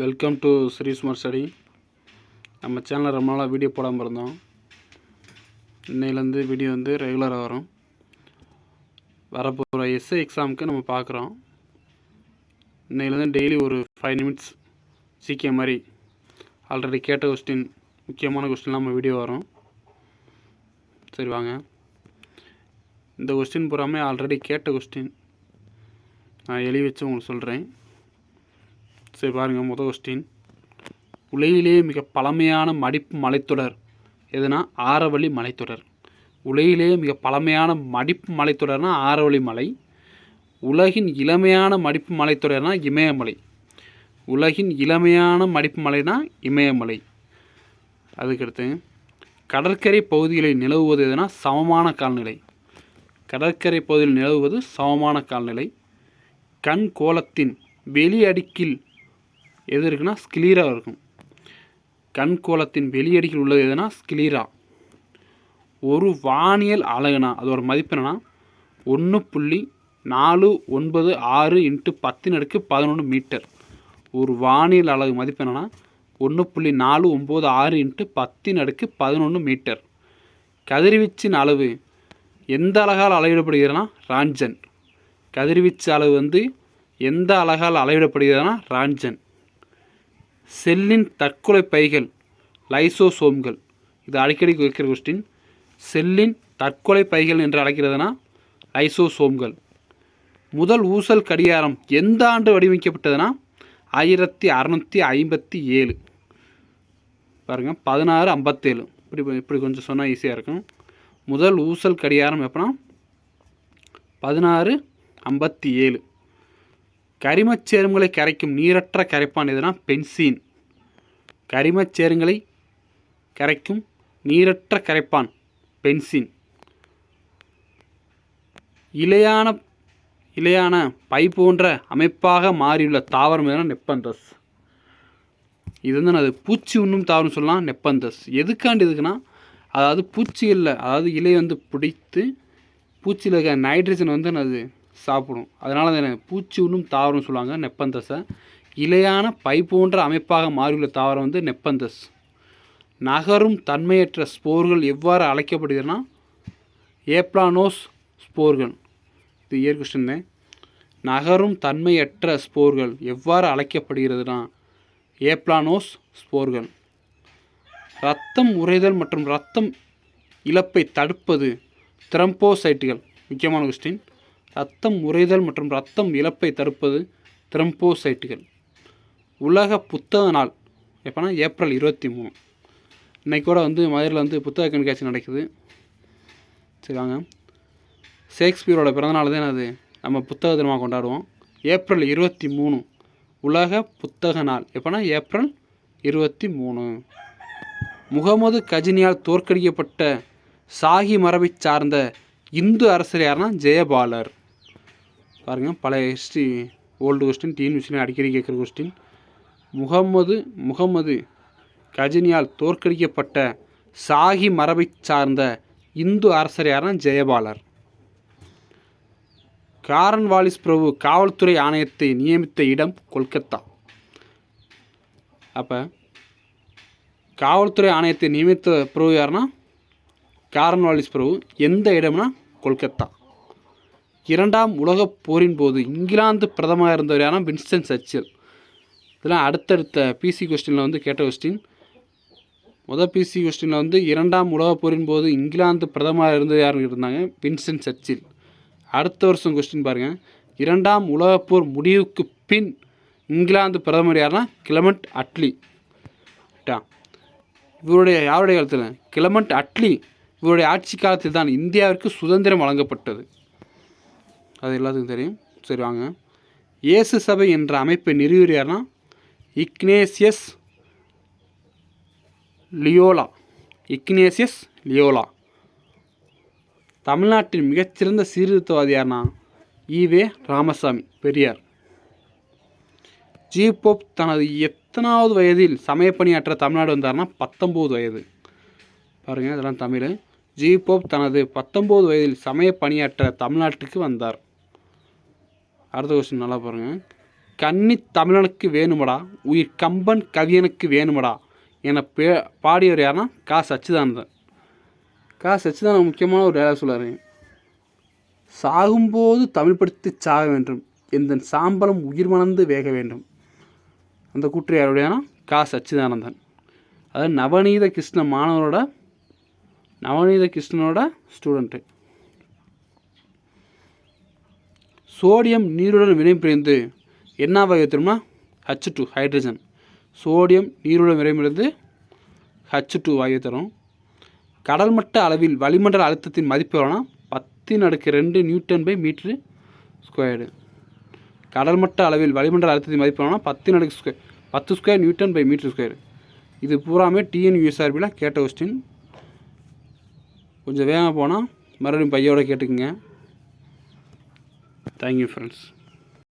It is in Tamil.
Welcome to Sri smart study நம்ம சேனலில் ரொம்ப நாளாக வீடியோ போடாமல் இருந்தோம். இன்னையிலேருந்து வீடியோ வந்து ரெகுலராக வரும். வரப்போகிற எஸ்ஏ எக்ஸாமுக்கு நம்ம பார்க்குறோம். இன்னையிலேருந்து டெய்லி ஒரு ஃபைவ் நிமிட்ஸ் சீக்கிய மாதிரி ஆல்ரெடி கேட்ட கொஸ்டின் முக்கியமான கொஸ்டின்லாம் நம்ம வீடியோ வரும். சரி வாங்க. இந்த கொஸ்டின் பூராமே ஆல்ரெடி கேட்ட கொஸ்டின் நான் எழுதி வச்சு உங்களுக்கு சொல்கிறேன் சரி பாருங்கள் முதல் கொஸ்டின் உலகிலேயே மிக பழமையான மடிப்பு மலைத்தொடர் எதுனா ஆரவழி மலைத்தொடர். உலகிலேயே மிக பழமையான மடிப்பு மலைத்தொடர்னா ஆரவழி மலை. உலகின் இளமையான மடிப்பு மலைத்தொடர்னா இமயமலை. உலகின் இளமையான மடிப்பு மலைனா இமயமலை. அதுக்கடுத்து கடற்கரை பகுதிகளில் நிலவுவது எதுனா சமமான கால்நிலை. கடற்கரை பகுதியில் நிலவுவது சமமான கால்நிலை. கண் கோலத்தின் வெளி அடுக்கில் எது இருக்குன்னா ஸ்கிலீரா இருக்கும். கண் கோலத்தின் வெளியடிக்கில் உள்ளது எதுனா ஸ்கிலீரா ஒரு வானியல் அலகுனா அதோட மதிப்பு என்னென்னா ஒன்று புள்ளி நாலு ஒன்பது ஆறு இன்ட்டு பத்தின் அடுக்கு பதினொன்று மீட்டர். ஒரு வானியல் அலகு மதிப்பு என்னென்னா ஒன்று புள்ளி நாலு ஒம்பது ஆறு இன்ட்டு பத்தின் அடுக்கு பதினொன்று மீட்டர். கதிர்வீச்சின் அளவு எந்த அழகால் அளவிடப்படுகிறதுனா ராஞ்சன். கதிர்வீச்சு அளவு வந்து எந்த அழகால் அளவிடப்படுகிறதுனா ராஞ்சன். செல்லின் தற்கொலை பைகள் லைசோசோம்கள். இது அடிக்கடி வைக்கிற கொஸ்டின் செல்லின் தற்கொலை பைகள் என்று அழைக்கிறதுனா லைசோசோம்கள். முதல் ஊசல் கடிகாரம் எந்த ஆண்டு வடிவமைக்கப்பட்டதுன்னா ஆயிரத்தி அறநூற்றி ஐம்பத்தி ஏழு. பாருங்கள் பதினாறு ஐம்பத்தேழு இப்படி இப்படி கொஞ்சம் சொன்னால் ஈஸியாக இருக்கும். முதல் ஊசல் கடிகாரம் எப்போனா? பதினாறு ஐம்பத்தி ஏழு. கரிமச் சேர்மங்களை கரைக்கும் நீரற்ற கரைப்பான் எதுனா பென்சீன். கரிமச் சேர்மங்களை கரைக்கும் நீரற்ற கரைப்பான் பென்சின். இலையான இலையான பை போன்ற அமைப்பாக மாறியுள்ள தாவரம் எதுனா நெப்பந்தஸ். இது வந்து அது பூச்சி உண்ணும் தாவரம் சொல்லலாம் நெப்பந்தஸ். எதுக்காண்டி இதுக்குன்னா அதாவது பூச்சிகளில் அதாவது இலை வந்து பிடித்து பூச்சியில் இருக்க நைட்ரஜன் வந்து அது சாப்பிடும். அதனால் தான் பூச்சி உண்ணும் தாவரம்னு சொல்லுவாங்க நெப்பந்தஸை இலையான பை போன்ற அமைப்பாக மாறியுள்ள தாவரம் வந்து நெப்பந்தஸ். நகரும் தன்மையற்ற ஸ்போர்கள் எவ்வாறு அழைக்கப்படுகிறதுனா ஏப்ளானோஸ் ஸ்போர்கள். இது இயர் கொஸ்டின் நகரும் தன்மையற்ற ஸ்போர்கள் எவ்வாறு அழைக்கப்படுகிறதுனா? ஏப்ளானோஸ் ஸ்போர்கள். ரத்தம் உறைதல் மற்றும் ரத்தம் இழப்பை தடுப்பது த்ரம்போசைட்டுகள் முக்கியமான கொஸ்டின் ரத்தம் உறைதல் மற்றும் ரத்தம் இழப்பை தடுப்பது த்ரம்போசைட்டுகள் உலக புத்தக நாள் எப்போனா ஏப்ரல் இருபத்தி மூணு. இன்றைக்கி கூட வந்து மதுரையில் வந்து புத்தக கண்காட்சி நடக்குது. சரி ஷேக்ஸ்பியரோட பிறந்தநாள் தான் அது. நம்ம புத்தக தினமாக கொண்டாடுவோம். ஏப்ரல் இருபத்தி மூணு. உலக புத்தக நாள் எப்போனா ஏப்ரல் இருபத்தி மூணு. முகமது கஜினியால் தோற்கடிக்கப்பட்ட சாகி மரபை சார்ந்த இந்து அரசர் யாருன்னா ஜெயபாலர். பாருங்கள் பழைய ஹிஸ்ட்ரி ஓல்டு கொஸ்டின் டிஎன்யூசியில் அடிக்கடி கேட்குற கொஸ்டின் முகம்மது முகம்மது கஜினியால் தோற்கடிக்கப்பட்ட சாகி மரபை சார்ந்த இந்து அரசர் யாருன்னா ஜெயபாலர். காரன் வாலிஸ் பிரபு காவல்துறை ஆணையத்தை நியமித்த இடம் கொல்கத்தா. அப்போ காவல்துறை ஆணையத்தை நியமித்த பிரபு யாருன்னா காரன் வாலிஸ் பிரபு. எந்த இடம்னா கொல்கத்தா. இரண்டாம் உலகப் போரின் போது இங்கிலாந்து பிரதமராக இருந்தவர் யாருன்னா வின்ஸ்டன் சர்ச்சில். இதெல்லாம் அடுத்தடுத்த பிசி கொஸ்டினில் வந்து கேட்ட கொஸ்டின் முதல் பிசி கொஸ்டினில் வந்து இரண்டாம் உலகப் போரின் போது இங்கிலாந்து பிரதமராக இருந்தது யாரும் இருந்தாங்க? Winston Churchill. அடுத்த வருஷம் கொஸ்டின் பாருங்கள் இரண்டாம் உலகப் போர் முடிவுக்கு பின் இங்கிலாந்து பிரதமர் யாருன்னா? Clement Attlee. இவருடைய யாருடைய காலத்தில்? கிளமண்ட் அட்லி இவருடைய ஆட்சி காலத்தில் தான் இந்தியாவிற்கு சுதந்திரம் வழங்கப்பட்டது. அது எல்லாத்துக்கும் தெரியும். சரி வாங்க. இயேசு சபை என்ற அமைப்பை நிறுவியர் யாருன்னா இக்னேசியஸ் லியோலா. Ignatius Loyola. தமிழ்நாட்டின் மிகச்சிறந்த சீர்திருத்தவாதி யாருன்னா ஈவே ராமசாமி பெரியார். ஜி. போப் தனது எத்தனாவது வயதில் சமய பணியாற்ற தமிழ்நாடு வந்தார்னா? பத்தொம்போது வயது. பாருங்கள் இதெல்லாம் தமிழ். ஜி. போப் தனது பத்தொம்போது வயதில் சமய பணியாற்ற தமிழ்நாட்டுக்கு வந்தார். அடுத்த கொஸ்டின் நல்லா பாருங்கள் கன்னி தமிழனுக்கு வேணுமடா? உயிர் கம்பன் கவியனுக்கு வேணுமடா? என பே பாடியவர் யாருன்னா? கா. சச்சிதானந்தன். கா. சச்சிதானந்தன் முக்கியமான ஒரு டயலாக் சொல்லுவார் சாகும்போது தமிழ் படித்து சாக வேண்டும். எந்தன் சாம்பலம் உயிர் மணந்து வேக வேண்டும். அந்த கூற்று யாருடையானா கா. சச்சிதானந்தன். அதாவது நவநீத கிருஷ்ண மாணவரோட நவநீத கிருஷ்ணனோட ஸ்டூடெண்ட்டு சோடியம் நீருடன் வினைபுரிந்து என்ன வகை தெரியுமா? ஹச் டூ ஹைட்ரஜன் சோடியம் நீருடன் வினைபுரிந்து ஹச் டூ வாயு தரும் கடல் மட்ட அளவில் வளிமண்டல அழுத்தத்தின் மதிப்பு எவ்வளோனா பத்தின் அடுக்கு ரெண்டு நியூட்டன் பை மீட்ரு ஸ்கொயர்டு. கடல் மட்ட அளவில் வளிமண்டல அழுத்தத்தின் மதிப்பு எவ்வளோனா பத்தின் அடுக்கு ஸ்கொயர் பத்து square newton per metre square இது பூராமே டிஎன்யூஎஸ்ஆர்பியில் கேட்ட கொஸ்டின் கொஞ்சம் வேகமாக போனால் மறுபடியும் பையோட கேட்டுக்குங்க. Thank you friends